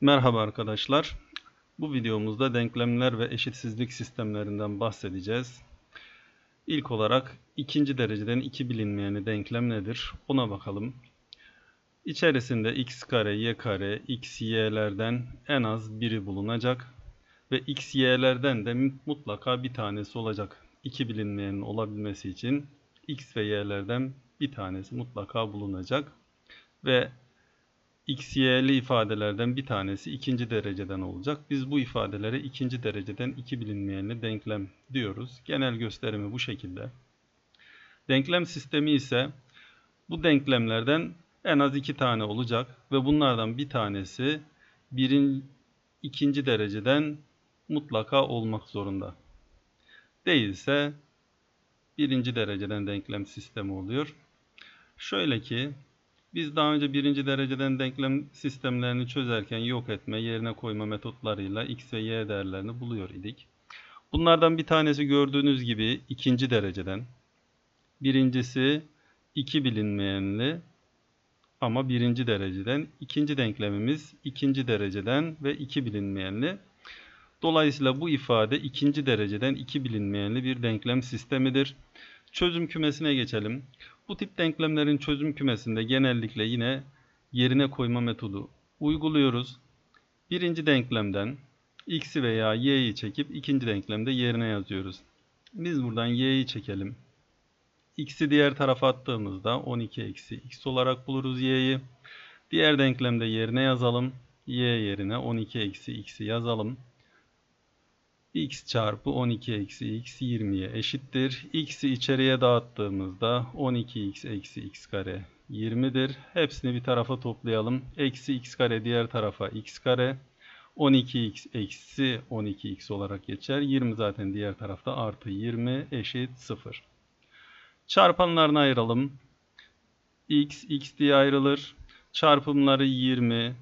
Merhaba arkadaşlar. Bu videomuzda denklemler ve eşitsizlik sistemlerinden bahsedeceğiz. İlk olarak ikinci dereceden iki bilinmeyeni denklem nedir? Ona bakalım. İçerisinde x kare, y kare, x, y'lerden en az biri bulunacak. Ve x, y'lerden de mutlaka bir tanesi olacak. İki bilinmeyenin olabilmesi için x ve y'lerden bir tanesi mutlaka bulunacak. Ve x, y'li ifadelerden bir tanesi ikinci dereceden olacak. Biz bu ifadelere ikinci dereceden iki bilinmeyenli denklem diyoruz. Genel gösterimi bu şekilde. Denklem sistemi ise bu denklemlerden en az iki tane olacak ve bunlardan bir tanesi birin ikinci dereceden mutlaka olmak zorunda. Değilse birinci dereceden denklem sistemi oluyor. Şöyle ki biz daha önce birinci dereceden denklem sistemlerini çözerken yok etme, yerine koyma metotlarıyla x ve y değerlerini buluyor idik. Bunlardan bir tanesi gördüğünüz gibi ikinci dereceden. Birincisi iki bilinmeyenli ama birinci dereceden. İkinci denklemimiz ikinci dereceden ve iki bilinmeyenli. Dolayısıyla bu ifade ikinci dereceden iki bilinmeyenli bir denklem sistemidir. Çözüm kümesine geçelim. Bu tip denklemlerin çözüm kümesinde genellikle yine yerine koyma metodu uyguluyoruz. Birinci denklemden x'i veya y'yi çekip ikinci denklemde yerine yazıyoruz. Biz buradan y'yi çekelim. x'i diğer tarafa attığımızda 12 eksi x olarak buluruz y'yi. Diğer denklemde yerine yazalım. y yerine 12 eksi x'i yazalım x çarpı 12 eksi x 20'ye eşittir. x'i içeriye dağıttığımızda 12x eksi x kare 20'dir. Hepsini bir tarafa toplayalım. Eksi x kare diğer tarafa x kare. 12x eksi 12x olarak geçer. 20 zaten diğer tarafta artı 20 eşit 0. Çarpanlarını ayıralım. x, x diye ayrılır. Çarpımları 20,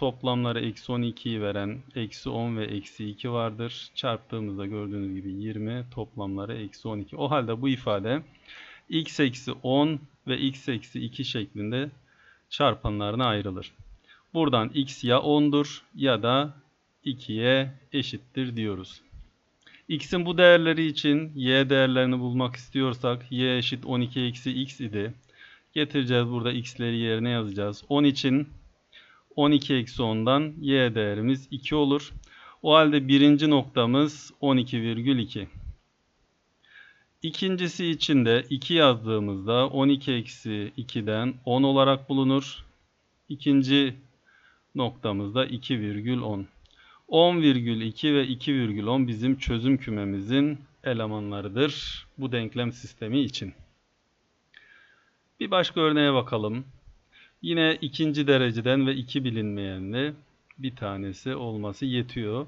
toplamları eksi 12'yi veren eksi 10 ve eksi 2 vardır. Çarptığımızda gördüğünüz gibi 20 toplamları eksi 12. O halde bu ifade x eksi 10 ve x eksi 2 şeklinde çarpanlarına ayrılır. Buradan x ya 10'dur ya da 2'ye eşittir diyoruz. x'in bu değerleri için y değerlerini bulmak istiyorsak y eşit 12 eksi x idi. Getireceğiz burada x'leri yerine yazacağız. 10 için 12 eksi 10'dan y değerimiz 2 olur. O halde birinci noktamız 12,2. İkincisi için de 2 yazdığımızda 12 eksi 2'den 10 olarak bulunur. İkinci noktamızda 2,10. 10,2 ve 2,10 bizim çözüm kümemizin elemanlarıdır bu denklem sistemi için. Bir başka örneğe bakalım. Yine ikinci dereceden ve iki bilinmeyenli bir tanesi olması yetiyor.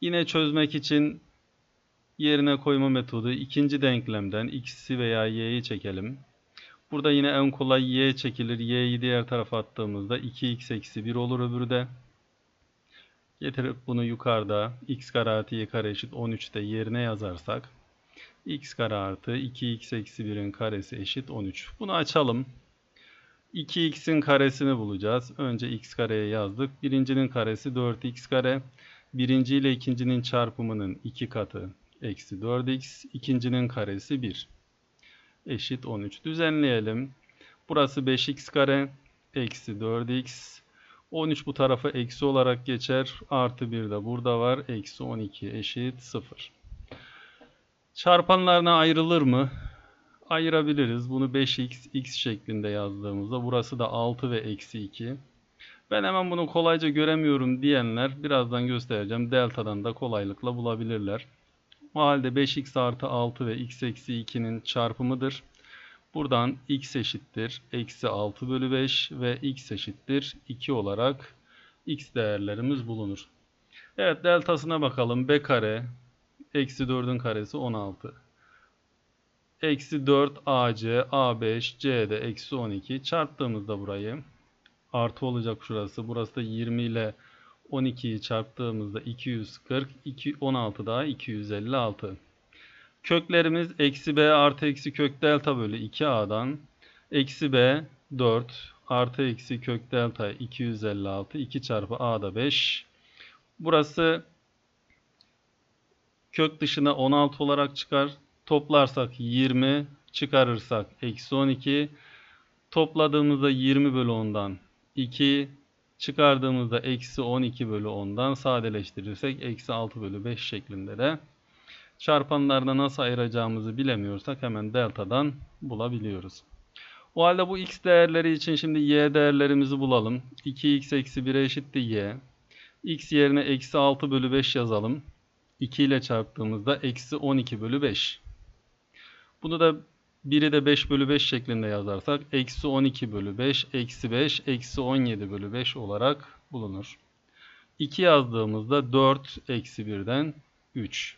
Yine çözmek için yerine koyma metodu ikinci denklemden x'i veya y'yi çekelim. Burada yine en kolay y çekilir. y'yi diğer tarafa attığımızda 2x eksi 1 olur öbürü de. Getirip bunu yukarıda x kare artı y kare eşit 13'te yerine yazarsak x kare artı 2x eksi 1'in karesi eşit 13. Bunu açalım. 2x'in karesini bulacağız. Önce x kareye yazdık. Birincinin karesi 4x kare. Birinci ile ikincinin çarpımının 2 katı eksi 4x. İkincinin karesi 1. Eşit 13. Düzenleyelim. Burası 5x kare. Eksi 4x. 13 bu tarafa eksi olarak geçer. Artı 1 de burada var. Eksi 12 eşit 0. Çarpanlarına ayrılır mı? Ayırabiliriz. Bunu 5x, x şeklinde yazdığımızda burası da 6 ve eksi 2. Ben hemen bunu kolayca göremiyorum diyenler birazdan göstereceğim. Delta'dan da kolaylıkla bulabilirler. O halde 5x artı 6 ve x eksi 2'nin çarpımıdır. Buradan x eşittir. Eksi 6 bölü 5 ve x eşittir. 2 olarak x değerlerimiz bulunur. Evet deltasına bakalım. b kare eksi 4'ün karesi 16 eksi 4 AC, A5, C'de eksi 12 çarptığımızda burayı artı olacak şurası. Burası da 20 ile 12'yi çarptığımızda 240, 2, 16 daha 256. Köklerimiz eksi b artı eksi kök delta bölü 2a'dan eksi b 4 artı eksi kök delta 256 2 çarpı a da 5. Burası kök dışına 16 olarak çıkar. Toplarsak 20 çıkarırsak eksi 12. Topladığımızda 20 bölü 10'dan 2 çıkardığımızda eksi 12 bölü 10'dan sadeleştirirsek eksi 6 bölü 5 şeklinde de çarpanlarda nasıl ayıracağımızı bilemiyorsak hemen deltadan bulabiliyoruz. O halde bu x değerleri için şimdi y değerlerimizi bulalım. 2x eksi 1'e eşittir y. x yerine eksi 6 bölü 5 yazalım. 2 ile çarptığımızda eksi 12 bölü 5. Bunu da 1'i de 5 bölü 5 şeklinde yazarsak eksi 12 bölü 5 eksi 5 eksi 17 bölü 5 olarak bulunur. 2 yazdığımızda 4 eksi 1'den 3.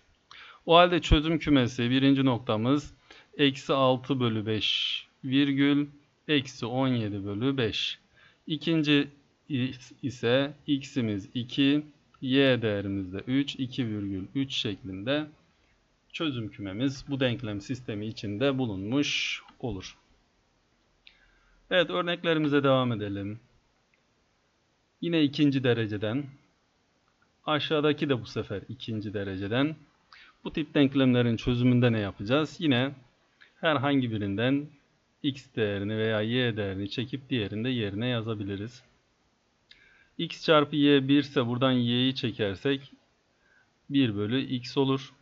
O halde çözüm kümesi birinci noktamız eksi 6 bölü 5 virgül eksi 17 bölü 5. İkinci ise x'imiz 2, y değerimiz de 3, 2 virgül 3 şeklinde çözüm kümemiz bu denklem sistemi içinde bulunmuş olur. Evet örneklerimize devam edelim. Yine ikinci dereceden. Aşağıdaki de bu sefer ikinci dereceden. Bu tip denklemlerin çözümünde ne yapacağız? Yine herhangi birinden x değerini veya y değerini çekip diğerinde yerine yazabiliriz. x çarpı y 1 ise buradan y'yi çekersek 1 bölü x olur.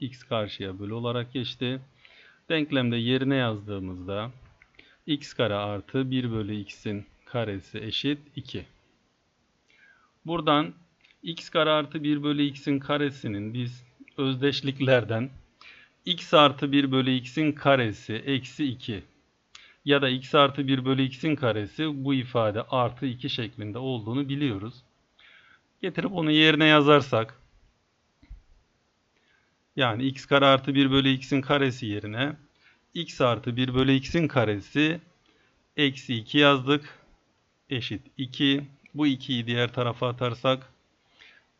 X karşıya bölü olarak geçti. Denklemde yerine yazdığımızda x kare artı 1 bölü x'in karesi eşit 2. Buradan x kare artı 1 bölü x'in karesinin biz özdeşliklerden x artı 1 bölü x'in karesi eksi 2 ya da x artı 1 bölü x'in karesi bu ifade artı 2 şeklinde olduğunu biliyoruz. Getirip onu yerine yazarsak yani x kare artı 1 bölü x'in karesi yerine x artı 1 bölü x'in karesi eksi 2 yazdık. Eşit 2. Bu 2'yi diğer tarafa atarsak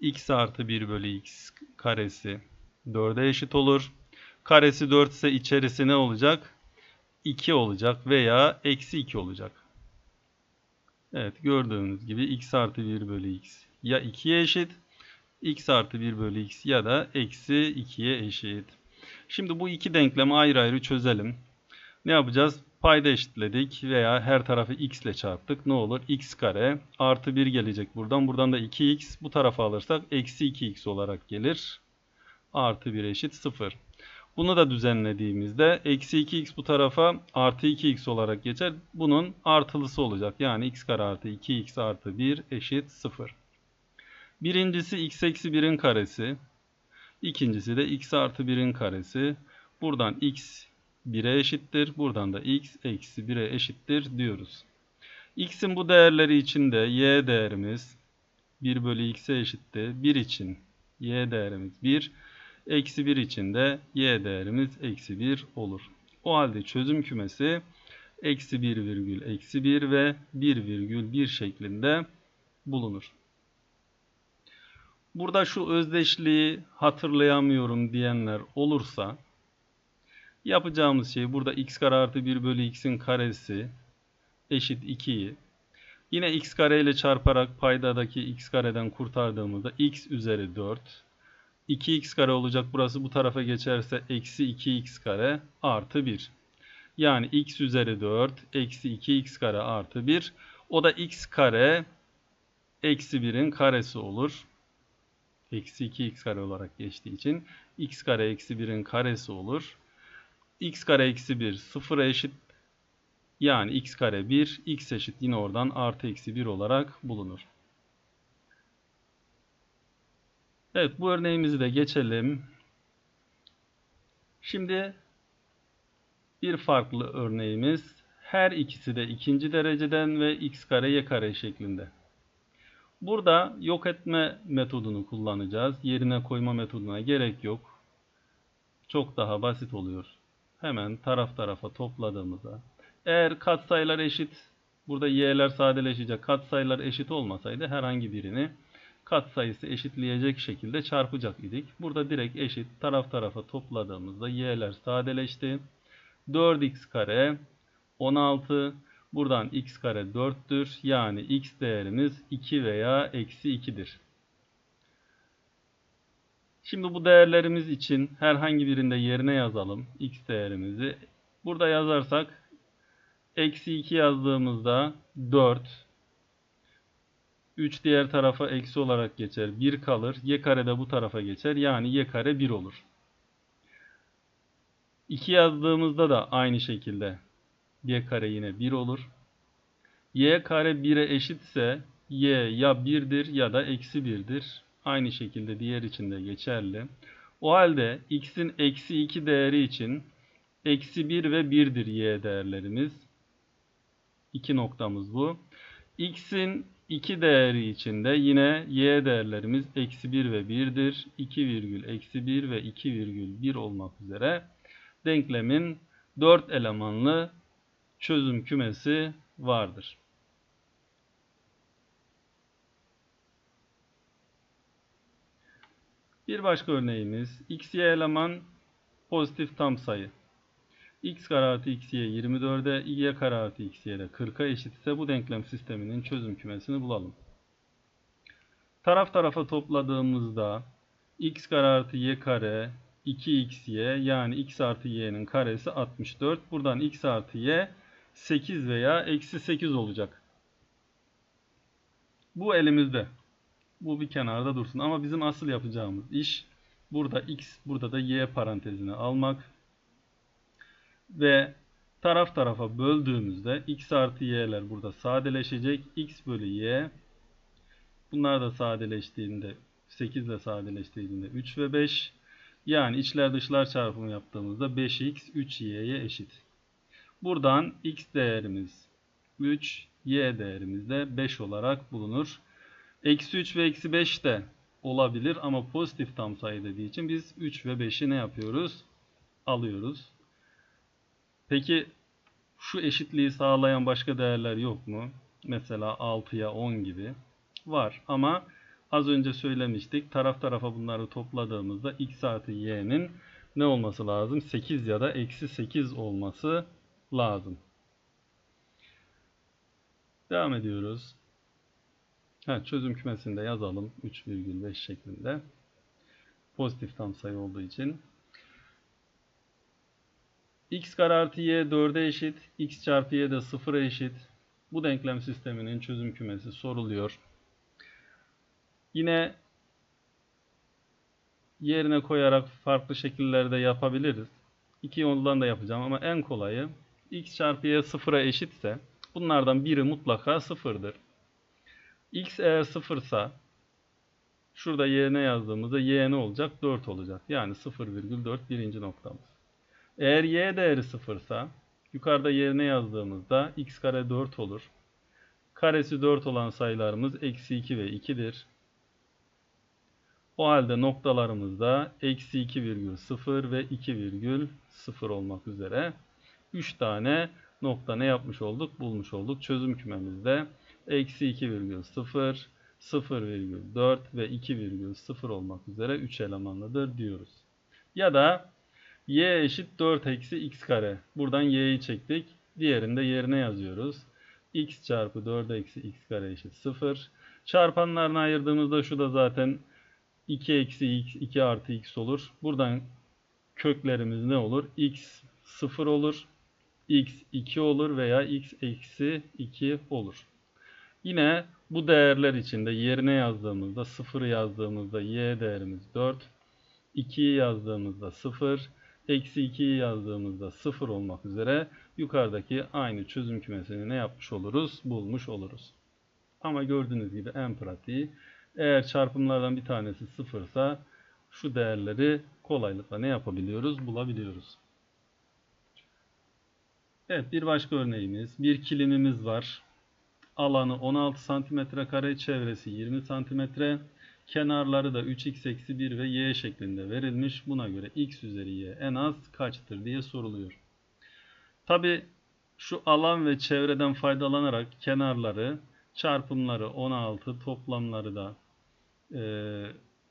x artı 1 bölü x karesi 4'e eşit olur. Karesi 4 ise içerisi ne olacak? 2 olacak veya eksi 2 olacak. Evet gördüğünüz gibi x artı 1 bölü x ya 2'ye eşit x artı 1 bölü x ya da eksi 2'ye eşit. Şimdi bu iki denklemi ayrı ayrı çözelim. Ne yapacağız? Payda eşitledik veya her tarafı x ile çarptık. Ne olur? x kare artı 1 gelecek buradan. Buradan da 2x bu tarafa alırsak eksi 2x olarak gelir. Artı 1 eşit 0. Bunu da düzenlediğimizde eksi 2x bu tarafa artı 2x olarak geçer. Bunun artılısı olacak. Yani x kare artı 2x artı 1 eşit 0. Birincisi x eksi 1'in karesi. İkincisi de x artı 1'in karesi. Buradan x 1'e eşittir. Buradan da x eksi 1'e eşittir diyoruz. x'in bu değerleri için de y değerimiz 1 bölü x'e eşittir. 1 için y değerimiz 1. Eksi 1 için de y değerimiz eksi 1 olur. O halde çözüm kümesi eksi 1 virgül eksi 1 ve 1 virgül 1 şeklinde bulunur. Burada şu özdeşliği hatırlayamıyorum diyenler olursa yapacağımız şey burada x kare artı 1 bölü x'in karesi eşit 2'yi yine x kare ile çarparak paydadaki x kareden kurtardığımızda x üzeri 4 2x kare olacak burası bu tarafa geçerse eksi 2x kare artı 1. Yani x üzeri 4 eksi 2x kare artı 1. O da x kare eksi 1'in karesi olur. Eksi 2x kare olarak geçtiği için x kare eksi 1'in karesi olur. x kare eksi 1 sıfıra eşit. Yani x kare 1 x eşit yine oradan artı eksi 1 olarak bulunur. Evet bu örneğimizi de geçelim. Şimdi bir farklı örneğimiz. Her ikisi de ikinci dereceden ve x kare y kare şeklinde. Burada yok etme metodunu kullanacağız. Yerine koyma metoduna gerek yok. Çok daha basit oluyor. Hemen taraf tarafa topladığımızda. Eğer katsayılar eşit, burada y'ler sadeleşecek. Katsayılar eşit olmasaydı herhangi birini katsayısı eşitleyecek şekilde çarpacak idik. Burada direkt eşit taraf tarafa topladığımızda y'ler sadeleşti. 4x kare 16 Buradan x kare 4'tür. Yani x değerimiz 2 veya eksi 2'dir. Şimdi bu değerlerimiz için herhangi birinde yerine yazalım x değerimizi. Burada yazarsak eksi 2 yazdığımızda 4 3 diğer tarafa eksi olarak geçer. 1 kalır. Y kare de bu tarafa geçer. Yani y kare 1 olur. 2 yazdığımızda da aynı şekilde y kare yine 1 olur. y kare 1'e eşitse y ya 1'dir ya da eksi 1'dir. Aynı şekilde diğer için de geçerli. O halde x'in eksi 2 değeri için eksi 1 ve 1'dir y değerlerimiz. 2 noktamız bu. x'in 2 değeri için de yine y değerlerimiz eksi 1 ve 1'dir. 2 virgül eksi 1 ve 2 virgül 1 olmak üzere denklemin 4 elemanlı çözüm kümesi vardır. Bir başka örneğimiz x, y eleman pozitif tam sayı. x kare artı x, y 24'e, y kare artı x, y de 40'a eşitse bu denklem sisteminin çözüm kümesini bulalım. Taraf tarafa topladığımızda x kare artı y kare 2xy yani x artı y'nin karesi 64. Buradan x artı y 8 veya eksi 8 olacak. Bu elimizde. Bu bir kenarda dursun. Ama bizim asıl yapacağımız iş burada x, burada da y parantezine almak. Ve taraf tarafa böldüğümüzde x artı y'ler burada sadeleşecek. x bölü y. Bunlar da sadeleştiğinde 8 ile sadeleştiğinde 3 ve 5. Yani içler dışlar çarpımı yaptığımızda 5x 3y'ye eşit. Buradan x değerimiz 3, y değerimiz de 5 olarak bulunur. Eksi 3 ve eksi 5 de olabilir ama pozitif tam sayı dediği için biz 3 ve 5'i ne yapıyoruz? Alıyoruz. Peki şu eşitliği sağlayan başka değerler yok mu? Mesela 6'ya 10 gibi. Var ama az önce söylemiştik. Taraf tarafa bunları topladığımızda x artı y'nin ne olması lazım? 8 ya da eksi 8 olması lazım. Devam ediyoruz. Ha, çözüm kümesinde yazalım 3,5 şeklinde. Pozitif tam sayı olduğu için. x kare artı y 4'e eşit. x çarpı y de 0'a eşit. Bu denklem sisteminin çözüm kümesi soruluyor. Yine yerine koyarak farklı şekillerde yapabiliriz. İki yoldan da yapacağım ama en kolayı x çarpı y sıfıra eşitse bunlardan biri mutlaka sıfırdır. x eğer sıfırsa şurada yerine yazdığımızda y ne olacak? 4 olacak. Yani 0,4 birinci noktamız. Eğer y değeri sıfırsa yukarıda yerine yazdığımızda x kare 4 olur. Karesi 4 olan sayılarımız eksi 2 ve 2'dir. O halde noktalarımızda eksi 2,0 ve 2,0 olmak üzere 3 tane nokta ne yapmış olduk? Bulmuş olduk. Çözüm kümemizde eksi 2,0, 0,4 ve 2,0 olmak üzere 3 elemanlıdır diyoruz. Ya da y eşit 4 eksi x kare. Buradan y'yi çektik. Diğerinde yerine yazıyoruz. x çarpı 4 eksi x kare eşit 0. Çarpanlarını ayırdığımızda şu da zaten 2 eksi x, 2 artı x olur. Buradan köklerimiz ne olur? x 0 olur. X 2 olur veya x eksi 2 olur. Yine bu değerler içinde yerine yazdığımızda 0'ı yazdığımızda y değerimiz 4. 2'yi yazdığımızda 0. Eksi 2'yi yazdığımızda 0 olmak üzere yukarıdaki aynı çözüm kümesini ne yapmış oluruz? Bulmuş oluruz. Ama gördüğünüz gibi en pratiği eğer çarpımlardan bir tanesi sıfırsa şu değerleri kolaylıkla ne yapabiliyoruz? Bulabiliyoruz. Evet bir başka örneğimiz. Bir kilimimiz var. Alanı 16 santimetre kare, çevresi 20 santimetre. Kenarları da 3x eksi 1 ve y şeklinde verilmiş. Buna göre x üzeri y en az kaçtır diye soruluyor. Tabi şu alan ve çevreden faydalanarak kenarları çarpımları 16 toplamları da e,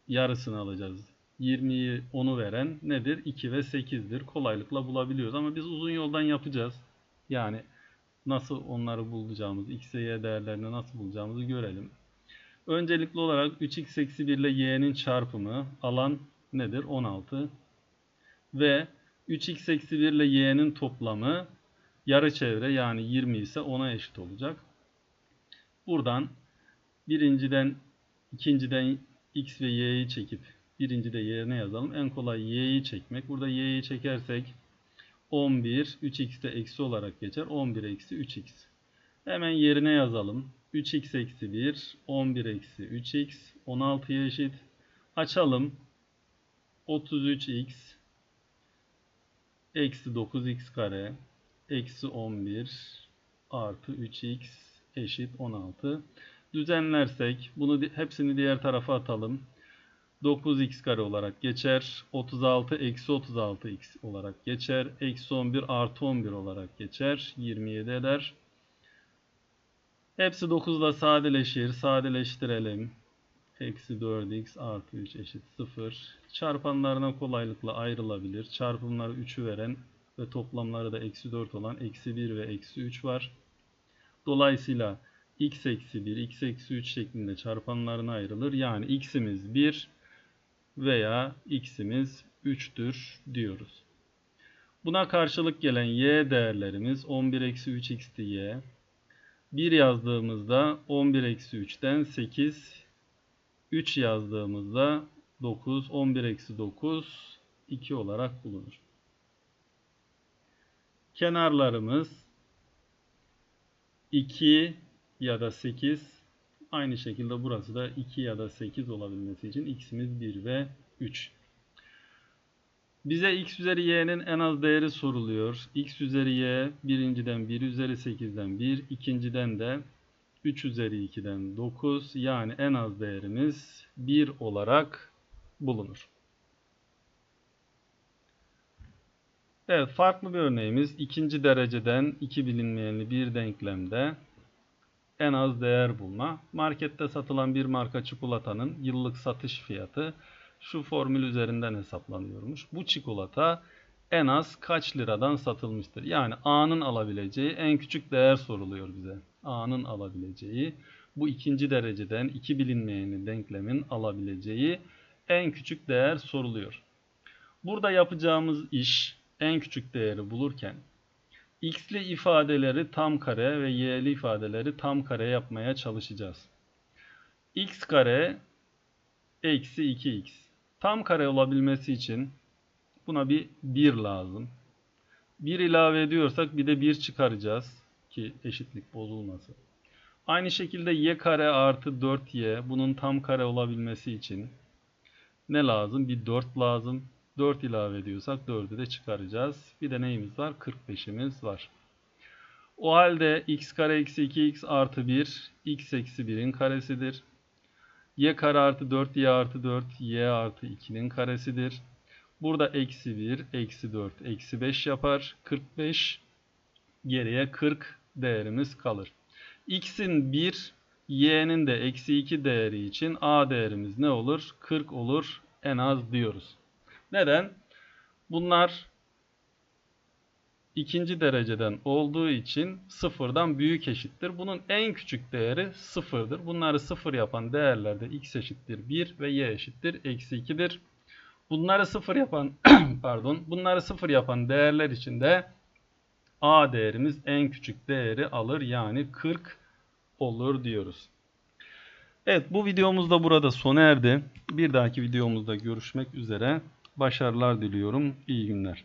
yarısını alacağız. 20'yi 10'u veren nedir? 2 ve 8'dir. Kolaylıkla bulabiliyoruz ama biz uzun yoldan yapacağız. Yani nasıl onları bulacağımızı, x ve y değerlerini nasıl bulacağımızı görelim. Öncelikli olarak 3x eksi 1 ile y'nin çarpımı alan nedir? 16. Ve 3x eksi 1 ile y'nin toplamı yarı çevre yani 20 ise 10'a eşit olacak. Buradan birinciden ikinciden x ve y'yi çekip birinci de yerine yazalım. En kolay y'yi çekmek. Burada y'yi çekersek 11 3x de eksi olarak geçer. 11 eksi 3x. Hemen yerine yazalım. 3x eksi 1 11 eksi 3x 16'ya eşit. Açalım. 33x eksi 9x kare eksi 11 artı 3x eşit 16. Düzenlersek bunu hepsini diğer tarafa atalım. 9x kare olarak geçer. 36 eksi 36x olarak geçer. Eksi 11 artı 11 olarak geçer. 27 eder. Hepsi 9 ile sadeleşir. Sadeleştirelim. Eksi 4x artı 3 eşit 0. Çarpanlarına kolaylıkla ayrılabilir. Çarpımları 3'ü veren ve toplamları da eksi 4 olan eksi 1 ve eksi 3 var. Dolayısıyla x eksi 1, x eksi 3 şeklinde çarpanlarına ayrılır. Yani x'imiz 1 veya x'imiz 3'tür diyoruz. Buna karşılık gelen y değerlerimiz 11 eksi 3x'ti y. 1 yazdığımızda 11 eksi 3'ten 8, 3 yazdığımızda 9, 11 eksi 9, 2 olarak bulunur. Kenarlarımız 2 ya da 8. Aynı şekilde burası da 2 ya da 8 olabilmesi için x'imiz 1 ve 3. Bize x üzeri y'nin en az değeri soruluyor. x üzeri y birinciden 1 üzeri 8'den 1, ikinciden de 3 üzeri 2'den 9 yani en az değerimiz 1 olarak bulunur. Evet farklı bir örneğimiz ikinci dereceden iki bilinmeyenli bir denklemde en az değer bulma. Markette satılan bir marka çikolatanın yıllık satış fiyatı şu formül üzerinden hesaplanıyormuş. Bu çikolata en az kaç liradan satılmıştır? Yani A'nın alabileceği en küçük değer soruluyor bize. A'nın alabileceği bu ikinci dereceden iki bilinmeyeni denklemin alabileceği en küçük değer soruluyor. Burada yapacağımız iş en küçük değeri bulurken x'li ifadeleri tam kare ve y'li ifadeleri tam kare yapmaya çalışacağız. x kare eksi 2x. Tam kare olabilmesi için buna bir 1 lazım. 1 ilave ediyorsak bir de 1 çıkaracağız ki eşitlik bozulmasın. Aynı şekilde y kare artı 4y bunun tam kare olabilmesi için ne lazım? Bir 4 lazım. 4 ilave ediyorsak 4'ü de çıkaracağız. Bir de neyimiz var? 45'imiz var. O halde x kare eksi 2x artı 1 x eksi 1'in karesidir. y kare artı 4 y artı 4 y artı 2'nin karesidir. Burada eksi 1 eksi 4 eksi 5 yapar. 45 geriye 40 değerimiz kalır. x'in 1 y'nin de eksi 2 değeri için a değerimiz ne olur? 40 olur en az diyoruz. Neden? Bunlar ikinci dereceden olduğu için sıfırdan büyük eşittir. Bunun en küçük değeri sıfırdır. Bunları sıfır yapan değerlerde x eşittir 1 ve y eşittir eksi 2'dir. Bunları sıfır yapan pardon bunları sıfır yapan değerler için de a değerimiz en küçük değeri alır. Yani 40 olur diyoruz. Evet bu videomuz da burada sona erdi. Bir dahaki videomuzda görüşmek üzere. Başarılar diliyorum. İyi günler.